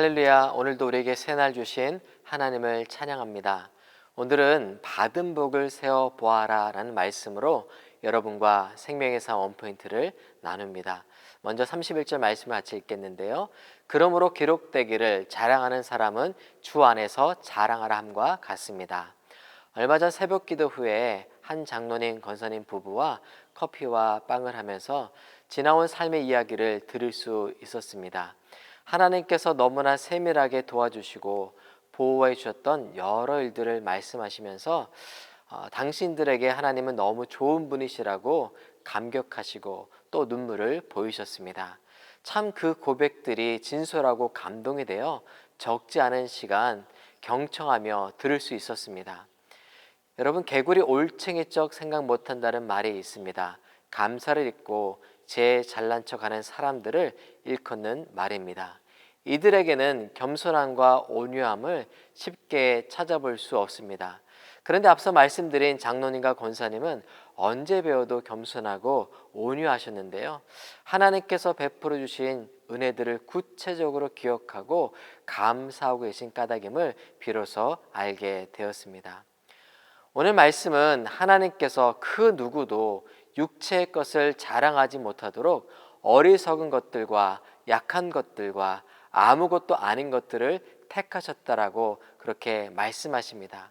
할렐루야. 오늘도 우리에게 새날 주신 하나님을 찬양합니다. 오늘은 받은 복을 세어 보아라 라는 말씀으로 여러분과 생명의 사 원포인트를 나눕니다. 먼저 31절 말씀을 같이 읽겠는데요. 그러므로 기록되기를 자랑하는 사람은 주 안에서 자랑하라 함과 같습니다. 얼마 전 새벽 기도 후에 한 장로님 권사님 부부와 커피와 빵을 하면서 지나온 삶의 이야기를 들을 수 있었습니다. 하나님께서 너무나 세밀하게 도와주시고 보호해 주셨던 여러 일들을 말씀하시면서 어, 당신들에게 하나님은 너무 좋은 분이시라고 감격하시고 또 눈물을 보이셨습니다. 참 그 고백들이 진솔하고 감동이 되어 적지 않은 시간 경청하며 들을 수 있었습니다. 여러분 개구리 올챙이적 생각 못한다는 말이 있습니다. 감사를 잊고 제 잘난 척하는 사람들을 일컫는 말입니다. 이들에게는 겸손함과 온유함을 쉽게 찾아볼 수 없습니다. 그런데 앞서 말씀드린 장로님과 권사님은 언제 배워도 겸손하고 온유하셨는데요. 하나님께서 베풀어 주신 은혜들을 구체적으로 기억하고 감사하고 계신 까닭임을 비로소 알게 되었습니다. 오늘 말씀은 하나님께서 그 누구도 육체의 것을 자랑하지 못하도록 어리석은 것들과 약한 것들과 아무것도 아닌 것들을 택하셨다라고 그렇게 말씀하십니다.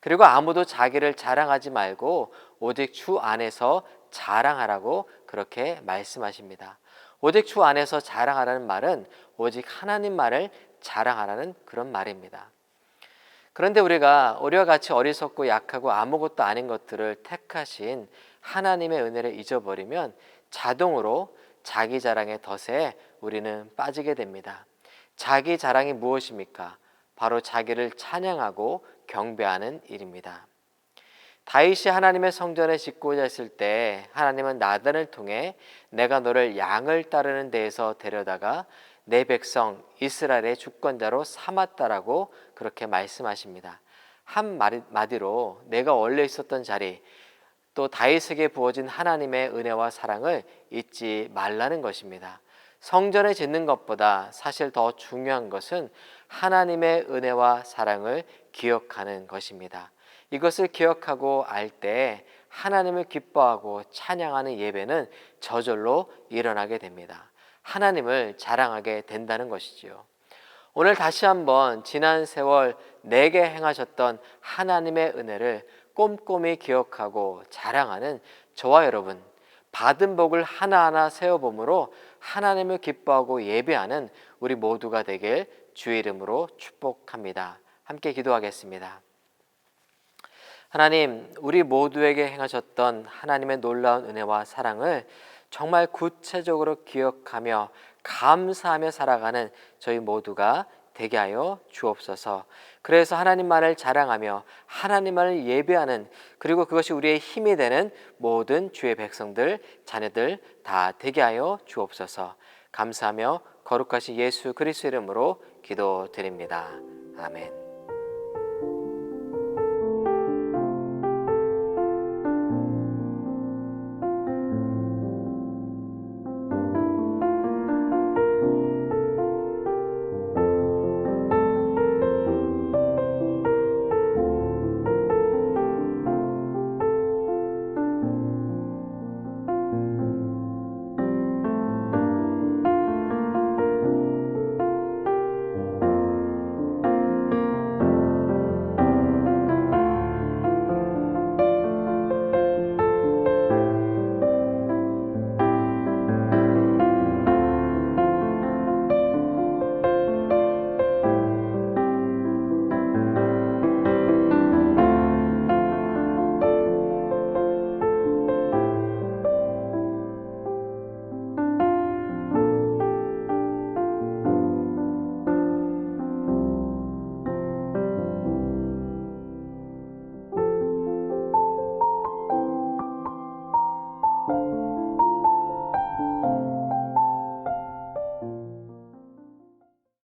그리고 아무도 자기를 자랑하지 말고 오직 주 안에서 자랑하라고 그렇게 말씀하십니다. 오직 주 안에서 자랑하라는 말은 오직 하나님만을 자랑하라는 그런 말입니다. 그런데 우리가 우리와 같이 어리석고 약하고 아무것도 아닌 것들을 택하신 하나님의 은혜를 잊어버리면 자동으로 자기 자랑의 덫에 우리는 빠지게 됩니다. 자기 자랑이 무엇입니까? 바로 자기를 찬양하고 경배하는 일입니다. 다윗이 하나님의 성전에 짓고자 했을 때 하나님은 나단을 통해 내가 너를 양을 따르는 데에서 데려다가 내 백성 이스라엘의 주권자로 삼았다라고 그렇게 말씀하십니다. 한 마디로 내가 원래 있었던 자리 또 다윗에게 부어진 하나님의 은혜와 사랑을 잊지 말라는 것입니다. 성전을 짓는 것보다 사실 더 중요한 것은 하나님의 은혜와 사랑을 기억하는 것입니다. 이것을 기억하고 알 때 하나님을 기뻐하고 찬양하는 예배는 저절로 일어나게 됩니다. 하나님을 자랑하게 된다는 것이지요. 오늘 다시 한번 지난 세월 내게 행하셨던 하나님의 은혜를 꼼꼼히 기억하고 자랑하는 저와 여러분 받은 복을 하나하나 세어봄으로 하나님을 기뻐하고 예배하는 우리 모두가 되길 주의 이름으로 축복합니다. 함께 기도하겠습니다. 하나님, 우리 모두에게 행하셨던 하나님의 놀라운 은혜와 사랑을 정말 구체적으로 기억하며 감사하며 살아가는 저희 모두가 되게 하여 주옵소서. 그래서 하나님만을 자랑하며 하나님만을 예배하는 그리고 그것이 우리의 힘이 되는 모든 주의 백성들, 자녀들 다 되게 하여 주옵소서. 감사하며 거룩하신 예수 그리스도 이름으로 기도드립니다. 아멘.